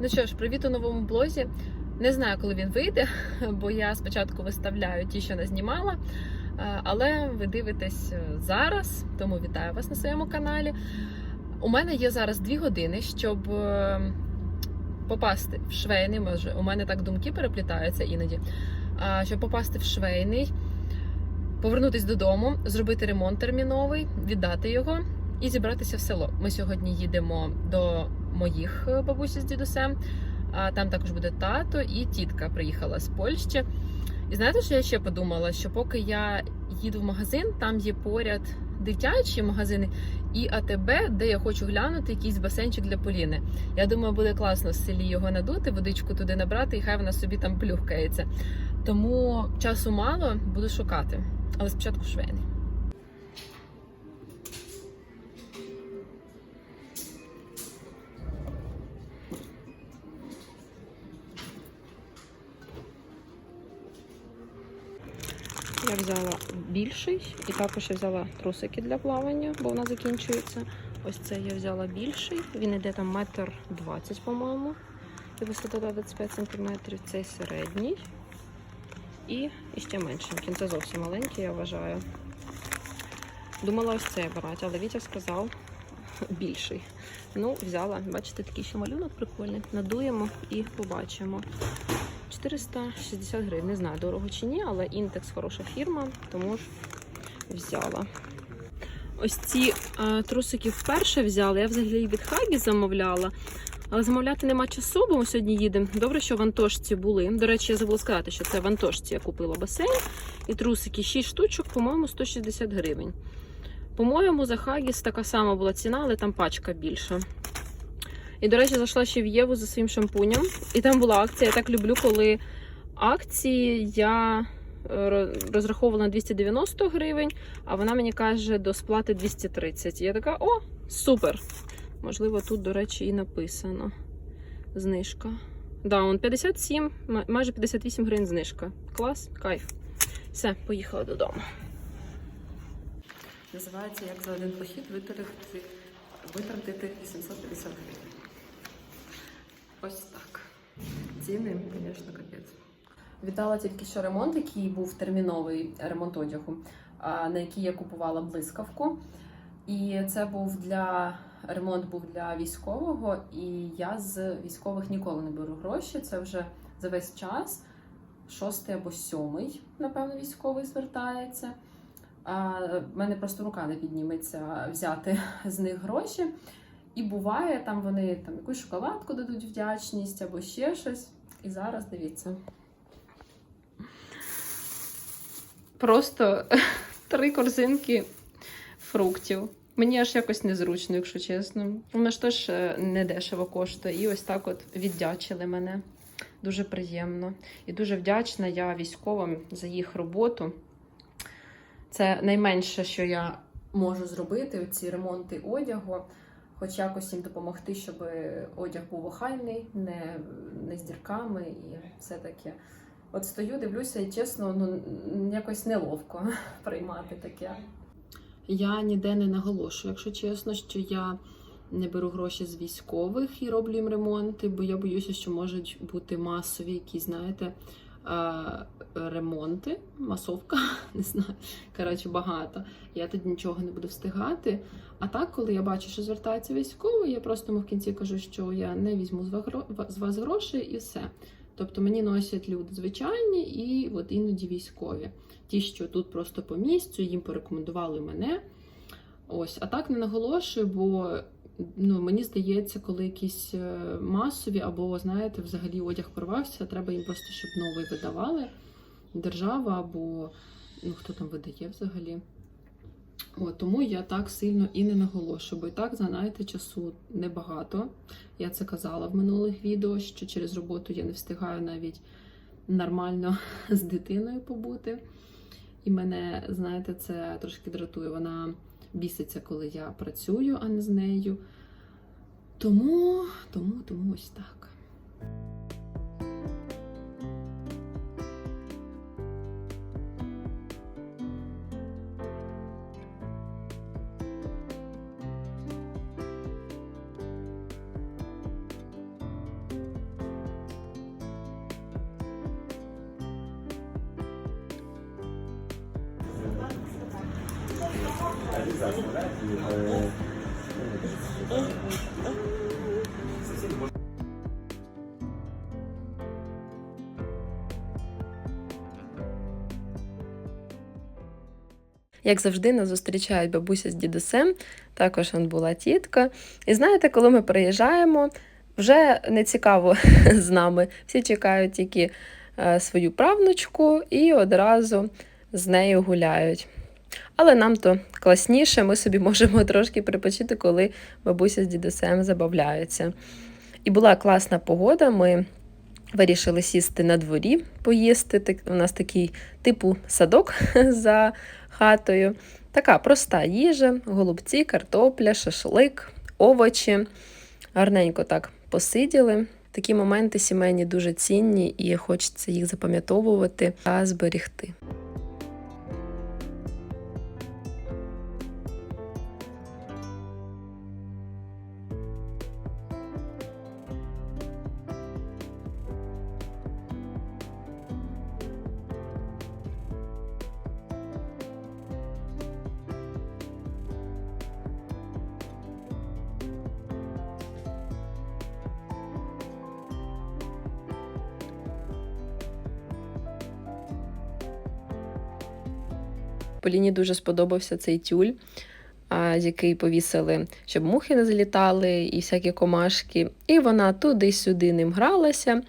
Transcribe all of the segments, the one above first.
Ну що ж, привіт у новому блозі. Не знаю, коли він вийде, бо я спочатку виставляю ті, що не знімала. Е, Але ви дивитесь е, зараз, тому вітаю вас на своєму каналі. У мене є зараз дві години, щоб е, попасти в швейний. Може, у мене так думки переплітаються іноді. Щоб попасти в швейний, повернутися додому, зробити ремонт терміновий, віддати його і зібратися в село. Ми сьогодні їдемо до моїх е, бабусі з дідусем. А там також буде тато і тітка приїхала з Польщі. І знаєте, що я ще подумала? Що поки я їду в магазин, там є поряд дитячі магазини і АТБ, де я хочу глянути якийсь басейнчик для Поліни. Я думаю, буде класно в селі його надути, водичку туди набрати, і хай вона собі там плюхкається. Тому часу мало, буду шукати. Але спочатку швейний. Я взяла більший і також я взяла трусики для плавання, бо вона закінчується. Ось це я взяла більший. Він іде там метр двадцять, по-моєму. І висота 25 сантиметрів. Цей середній. І, і ще меншенький. Це зовсім маленький, я вважаю. Думала ось цей брати, але Вітя сказав більший. Ну, взяла. Бачите, такий ще малюнок прикольний. Надуємо і побачимо. 460 гривень. Не знаю, дорого чи ні, але Інтекс хороша фірма, тому взяла. Ось ці е, трусики вперше взяла. Я взагалі від Хагі замовляла. Але замовляти нема часу, бо ми сьогодні їдемо. Добре, що в Антошці були. До речі, я забула сказати, що це в Антошці я купила басейн. І трусики 6 штучок, по-моєму, 160 гривень. По-моєму, за Хагіс така сама була ціна, але там пачка більша. І, до речі, зайшла ще в Єву за своїм шампунем. І там була акція. Я так люблю, коли акції я е, розраховувала на 290 гривень, а вона мені каже до сплати 230. І я така, о, супер! Можливо, тут, до речі, і написано. Знижка. Да, он 57, майже 58 гривень знижка. Клас, кайф. Все, поїхала додому. Називається як за один похід витратити, витратити 850 гривень. Ось так. Ціни, звісно, капець. Віддала тільки що ремонт, який був терміновий ремонт одягу, на який я купувала блискавку. І це був для ремонт був для військового, і я з військових ніколи не беру гроші. Це вже за весь час, шостий або сьомий, напевно, військовий звертається. А в мене просто рука не підніметься взяти з них гроші. І буває, там вони там якусь шоколадку дадуть вдячність або ще щось. І зараз дивіться. Просто три корзинки фруктів. Мені аж якось незручно, якщо чесно. Воно ж теж е, не дешево коштує. І ось так от віддячили мене. Дуже приємно. І дуже вдячна я військовим за їх роботу. Це найменше, що я можу зробити, ці ремонти одягу, хоч якось їм допомогти, щоб одяг був охайний, не, не з дірками і все таке. От стою, дивлюся, і чесно, ну якось неловко приймати таке. Я ніде не наголошую, якщо чесно, що я не беру гроші з військових і роблю їм ремонти, бо я боюся, що можуть бути масові якісь, знаєте, е, ремонти, масовка, не знаю, коротше, багато. Я тоді нічого не буду встигати. А так, коли я бачу, що звертається військовий, я просто йому в кінці кажу, що я не візьму з вас гро- з вас гроші і все. Тобто мені носять люди звичайні і от іноді військові. Ті, що тут просто по місцю, їм порекомендували мене. Ось, а так не наголошую, бо ну, мені здається, коли якісь е, масові або, знаєте, взагалі одяг порвався, треба їм просто, щоб новий видавали. Держава або ну, хто там видає взагалі. От, тому я так сильно і не наголошую, бо і так, знаєте, часу небагато. Я це казала в минулих відео, що через роботу я не встигаю навіть нормально з дитиною побути. І мене, знаєте, це трошки дратує. Вона біситься, коли я працюю, а не з нею. Тому, тому, тому ось так. Як завжди, нас зустрічають бабуся з дідусем, також он була тітка. І знаєте, коли ми приїжджаємо, вже не цікаво з нами. Всі чекають тільки е, свою правнучку і одразу з нею гуляють. Але нам то класніше, ми собі можемо трошки припочити, коли бабуся з дідусем забавляються. І була класна погода. Ми вирішили сісти на дворі, поїсти. У нас такий типу садок за хатою. Така проста їжа: голубці, картопля, шашлик, овочі. Гарненько так посиділи. Такі моменти сімейні дуже цінні і хочеться їх запам'ятовувати та зберігти. Поліні дуже сподобався цей тюль, який повісили, щоб мухи не залітали і всякі комашки. І вона туди-сюди ним гралася,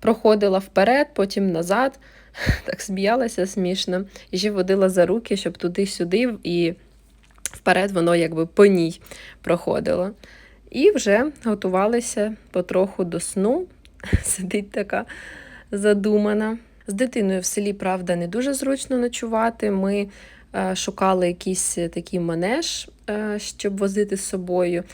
проходила вперед, потім назад, так сміялася смішно, і ще водила за руки, щоб туди-сюди і вперед воно якби по ній проходило. І вже готувалися потроху до сну. Сидить така задумана. З дитиною в селі, правда, не дуже зручно ночувати. Ми е, шукали якийсь е, такий манеж, е, щоб возити з собою.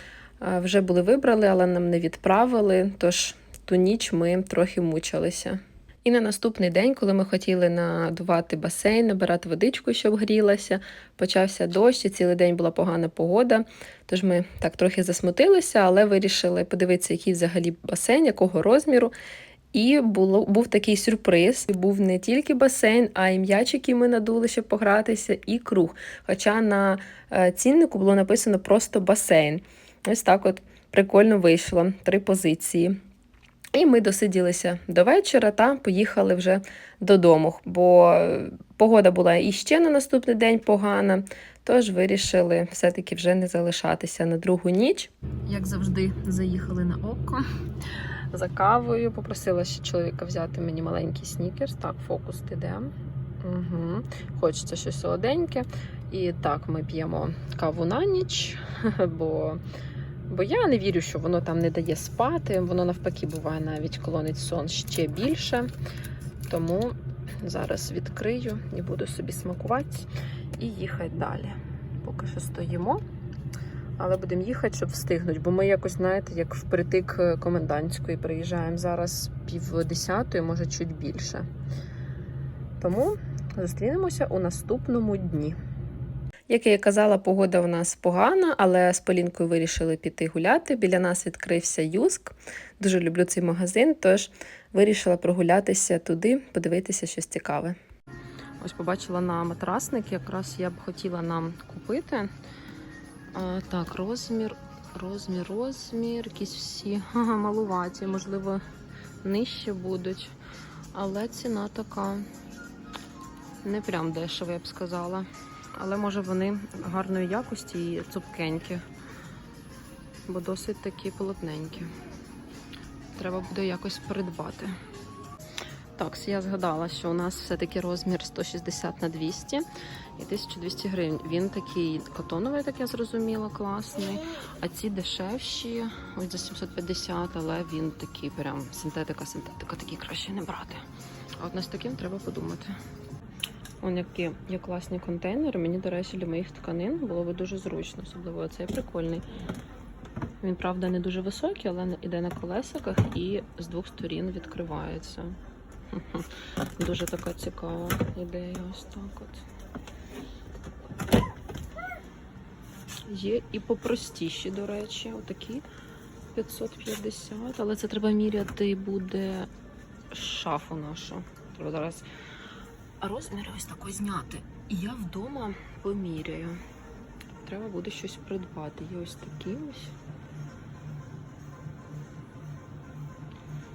Вже були вибрали, але нам не відправили. Тож ту ніч ми трохи мучилися. І на наступний день, коли ми хотіли надувати басейн, набирати водичку, щоб грілася, почався дощ, і цілий день була погана погода. Тож ми так трохи засмутилися, але вирішили подивитися, який взагалі басейн, якого розміру. І було, був такий сюрприз. Був не тільки басейн, а й м'ячики ми надули, щоб погратися, і круг. Хоча на е, ціннику було написано просто басейн. Ось так от прикольно вийшло. Три позиції. І ми досиділися до вечора та поїхали вже додому, бо е, погода була і ще на наступний день погана, тож вирішили все-таки вже не залишатися на другу ніч. Як завжди, заїхали на око за кавою. Попросила ще чоловіка взяти мені маленький снікерс. Так, фокус піде. Угу. Хочеться щось солоденьке. І так, ми п'ємо каву на ніч, бо, бо я не вірю, що воно там не дає спати. Воно навпаки буває навіть колонить сон ще більше. Тому зараз відкрию і буду собі смакувати і їхати далі. Поки що стоїмо. Але будемо їхати, щоб встигнути, бо ми якось, знаєте, як впритик е, комендантської приїжджаємо зараз пів десятої, може чуть більше. Тому зустрінемося у наступному дні. Як я і казала, погода у нас погана, але з Полінкою вирішили піти гуляти. Біля нас відкрився Юск. Дуже люблю цей магазин, тож вирішила прогулятися туди, подивитися щось цікаве. Ось побачила на матрасник, якраз я б хотіла нам купити. А, так, розмір, розмір, розмір, якісь всі малуваті, можливо, нижче будуть. Але ціна така не прям дешева, я б сказала. Але може вони гарної якості і цупкенькі, бо досить такі полотненькі. Треба буде якось придбати. Так, я згадала, що у нас все-таки розмір 160 на 200 і 1200 гривень. Він такий котоновий, так я зрозуміла, класний. А ці дешевші, ось за 750, але він такий прям синтетика, синтетика, такий краще не брати. А от з таким треба подумати. Он які є класні контейнери. Мені, до речі, для моїх тканин було би дуже зручно, особливо цей прикольний. Він, правда, не дуже високий, але йде на колесиках і з двох сторін відкривається. Дуже така цікава ідея. Ось так от. Є і попростіші, до речі, отакі 550, але це треба міряти буде шафу нашу. Треба зараз розміри ось тако зняти. І я вдома поміряю. треба буде щось придбати. Є ось такі ось.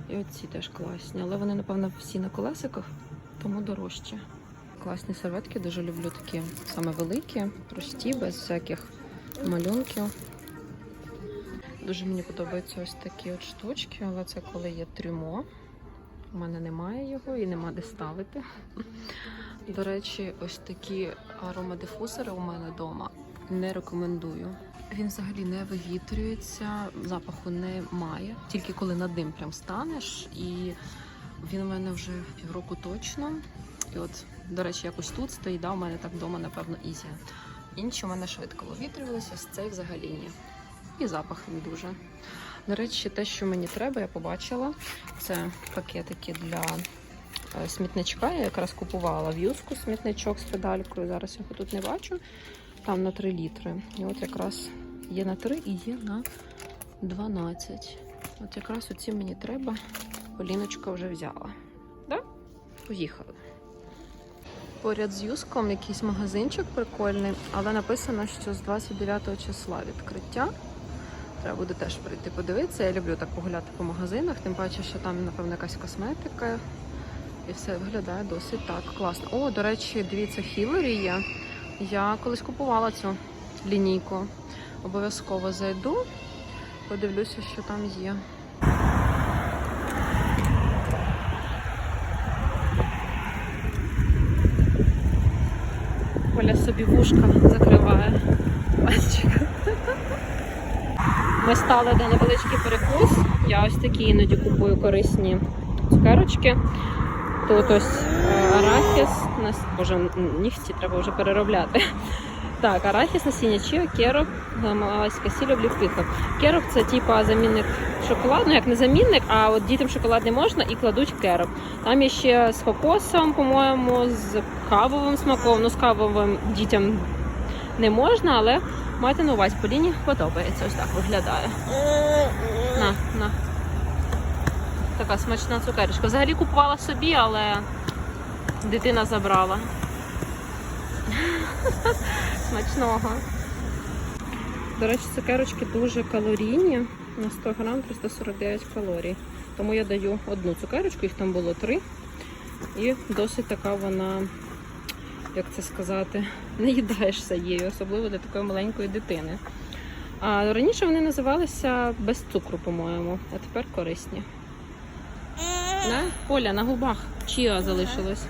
І оці теж класні, але вони, напевно, всі на колесиках, тому дорожче. Класні серветки, дуже люблю такі саме великі, прості, без всяких малюнків. Дуже мені подобаються ось такі от штучки, але це коли є трюмо. У мене немає його і нема де ставити. До речі, ось такі аромадифузори у мене вдома не рекомендую. Він взагалі не вивітрюється, запаху немає. Тільки коли над ним прям станеш, і він у мене вже півроку точно. І от, до речі, якось тут стоїть, да, у мене так вдома, напевно, ізі. Інші у мене швидко вивітрювалися, ось цей взагалі ні. І запах не дуже. До речі, те, що мені треба, я побачила. Це пакетики для е, смітничка. Я якраз купувала в юску смітничок з педалькою. Зараз його тут не бачу. Там на 3 літри. І от якраз є на 3 і є на 12. От якраз оці мені треба. Поліночка вже взяла. Да? Поїхали. Поряд з юском якийсь магазинчик прикольний, але написано, що з 29 числа відкриття. Треба буде теж прийти подивитися. Я люблю так погуляти по магазинах, тим паче, що там, напевно, якась косметика. І все виглядає досить так класно. О, до речі, дивіться, Хіларі є. Я колись купувала цю лінійку. Обов'язково зайду, подивлюся, що там є. Оля собі вушка закриває. Пальчик. Ми стали на невеличкий перекус. Я ось такі іноді купую корисні цукерочки. Тут ось е, арахіс, нас, боже, м, нігті треба вже переробляти. Так, арахіс, насіння чіа, кероп, гамалайська сіль, обліпиха. Кероп це типа замінник шоколаду, ну як не замінник, а от дітям шоколад не можна і кладуть кероп. Там є ще з кокосом, по-моєму, з кавовим смаком. Ну, з кавовим дітям не можна, але майте на увазі, Поліні подобається. Ось так виглядає. На, на. Така смачна цукерочка. Взагалі купувала собі, але дитина забрала. Смачного. До речі, цукерочки дуже калорійні. На 100 грам 349 калорій. Тому я даю одну цукерочку, їх там було три. І досить така вона, як це сказати, не їдаєшся її, особливо для такої маленької дитини. А раніше вони називалися без цукру, по-моєму, а тепер корисні. Да? Поля на губах чіа залишилось.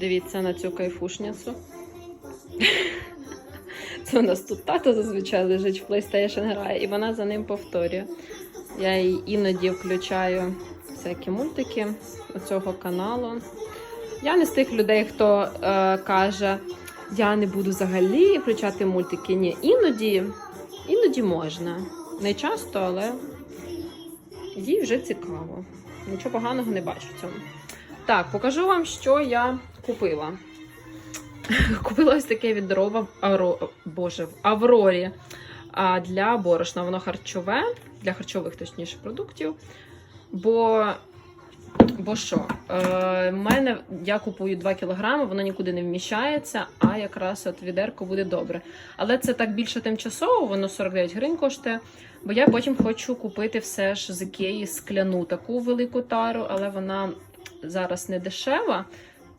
Дивіться на цю кайфушницю. Це у нас тут тато зазвичай лежить в PlayStation грає, і вона за ним повторює. Я їй іноді включаю всякі мультики цього каналу. Я не з тих людей, хто е, каже, я не буду взагалі включати мультики. Ні, іноді, іноді можна. Не часто, але їй вже цікаво. Нічого поганого не бачу в цьому. Так, покажу вам, що я купила. Купила ось таке відро в Авро... Боже, в Аврорі для борошна. Воно харчове, для харчових, точніше, продуктів. Бо, бо що? Е, мене я купую 2 кг, воно нікуди не вміщається, а якраз от відерко буде добре. Але це так більше тимчасово, воно 49 гривень коштує. Бо я потім хочу купити все ж з Ікеї скляну таку велику тару, але вона зараз не дешева.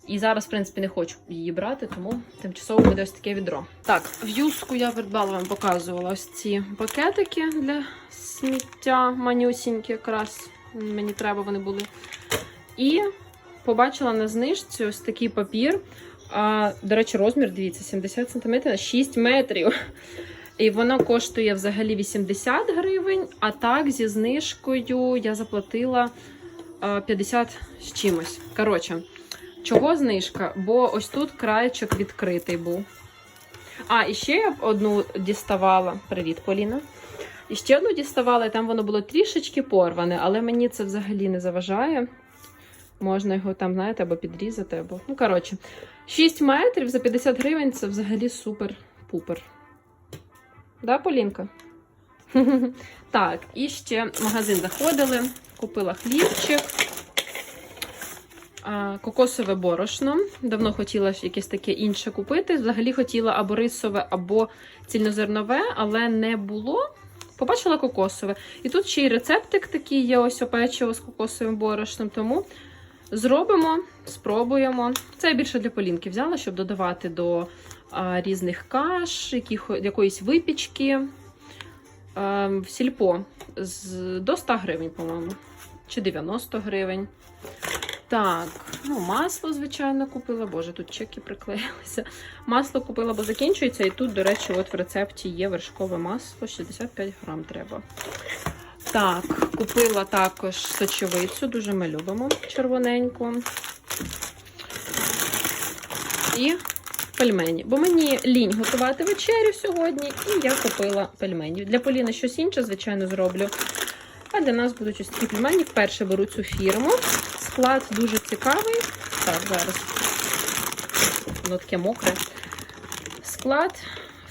І зараз, в принципі, не хочу її брати, тому тимчасово буде ось таке відро. Так, в юску я придбала вам показувала ось ці пакетики для сміття, манюсінькі, якраз мені треба вони були. І побачила на знижці ось такий папір. А, до речі, розмір, дивіться, 70 см на 6 метрів. І воно коштує взагалі 80 гривень, а так зі знижкою я заплатила 50 з чимось. Коротше. Чого знижка? Бо ось тут краєчок відкритий був. А, і ще я одну діставала. Привіт, Поліна. І ще одну діставала, і там воно було трішечки порване, але мені це взагалі не заважає. Можна його там, знаєте, або підрізати, або. Ну, коротше, 6 метрів за 50 гривень це взагалі супер-пупер. Да, Полінка? Так, і ще в магазин заходили, купила хлібчик. кокосове борошно. Давно хотіла якесь таке інше купити. Взагалі хотіла або рисове, або цільнозернове, але не було. Побачила кокосове. І тут ще й рецептик такий є, ось печиво з кокосовим борошном. Тому зробимо, спробуємо. Це я більше для полінки взяла, щоб додавати до а, різних каш, яких, якоїсь випічки. А, в сільпо до 100 гривень, по-моєму. Чи 90 гривень. Так, ну масло, звичайно, купила. Боже, тут чеки приклеїлися. Масло купила, бо закінчується. І тут, до речі, от в рецепті є вершкове масло, 65 грам треба. Так, купила також сочевицю, дуже ми любимо червоненьку. І пельмені. Бо мені лінь готувати вечерю сьогодні, і я купила пельмені. Для Поліни щось інше, звичайно, зроблю. А для нас будуть ось такі пельмені. Вперше беру цю фірму. Склад дуже цікавий. Так, зараз воно таке мокре. Склад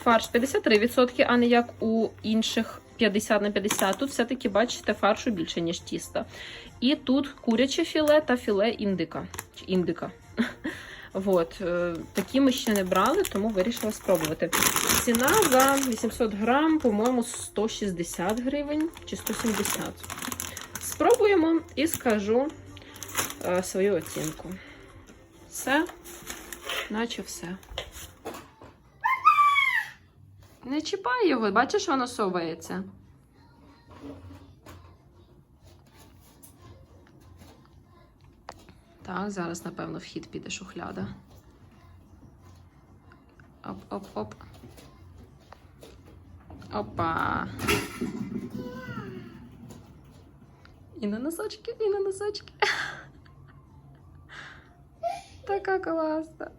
фарш 53%, а не як у інших 50 на 50. Тут все-таки, бачите, фаршу більше, ніж тіста. І тут куряче філе та філе індика. Чи індика. От, е, такі ми ще не брали, тому вирішила спробувати. Ціна за 800 грам, по-моєму, 160 гривень чи 170. Спробуємо і скажу е, свою оцінку. Все, наче все. Не чіпай його, бачиш, воно совається. Так, зараз, напевно, вхід піде шухляда. Оп-оп-оп. Опа. І на носочки, і на носочки. Така класна.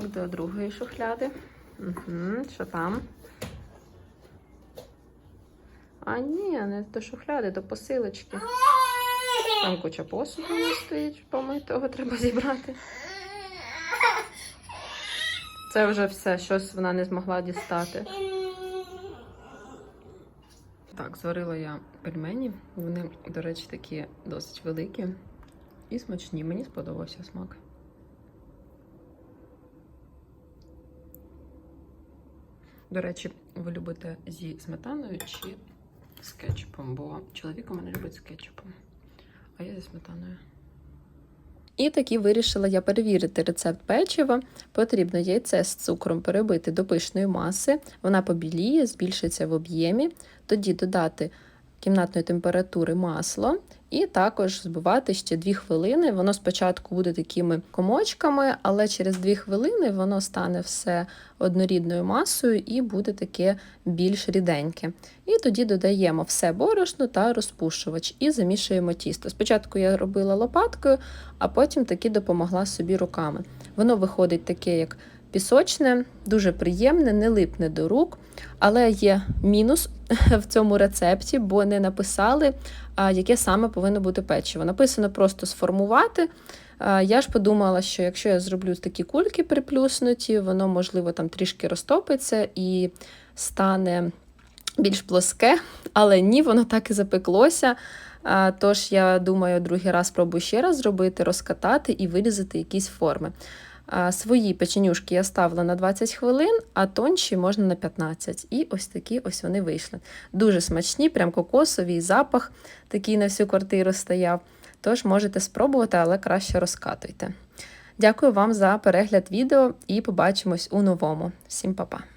Так, до другої шухляди. Угу, Що там? А ні, не до шухляди, до посилочки. Там куча посуду стоїть, помитого треба зібрати. Це вже все, щось вона не змогла дістати. Так, зварила я пельмені. Вони, до речі, такі досить великі і смачні. Мені сподобався смак. До речі, ви любите зі сметаною чи з кетчупом, бо чоловік у мене любить з кетчупом, а я зі сметаною. І таки вирішила я перевірити рецепт печива. Потрібно яйце з цукром перебити до пишної маси, вона побіліє, збільшиться в об'ємі, тоді додати кімнатної температури масло і також збивати ще 2 хвилини. Воно спочатку буде такими комочками, але через 2 хвилини воно стане все однорідною масою і буде таке більш ріденьке. І тоді додаємо все борошно та розпушувач і замішуємо тісто. Спочатку я робила лопаткою, а потім таки допомогла собі руками. Воно виходить таке, як пісочне, дуже приємне, не липне до рук, але є мінус в цьому рецепті, бо не написали, яке саме повинно бути печиво. Написано просто сформувати. Я ж подумала, що якщо я зроблю такі кульки приплюснуті, воно, можливо, там трішки розтопиться і стане більш плоске, але ні, воно так і запеклося. Тож, я думаю, другий раз спробую ще раз зробити, розкатати і вирізати якісь форми. Свої печенюшки я ставила на 20 хвилин, а тонші можна на 15. І ось такі ось вони вийшли. Дуже смачні, прям кокосовий запах такий на всю квартиру стояв. Тож можете спробувати, але краще розкатуйте. Дякую вам за перегляд відео і побачимось у новому. Всім па-па!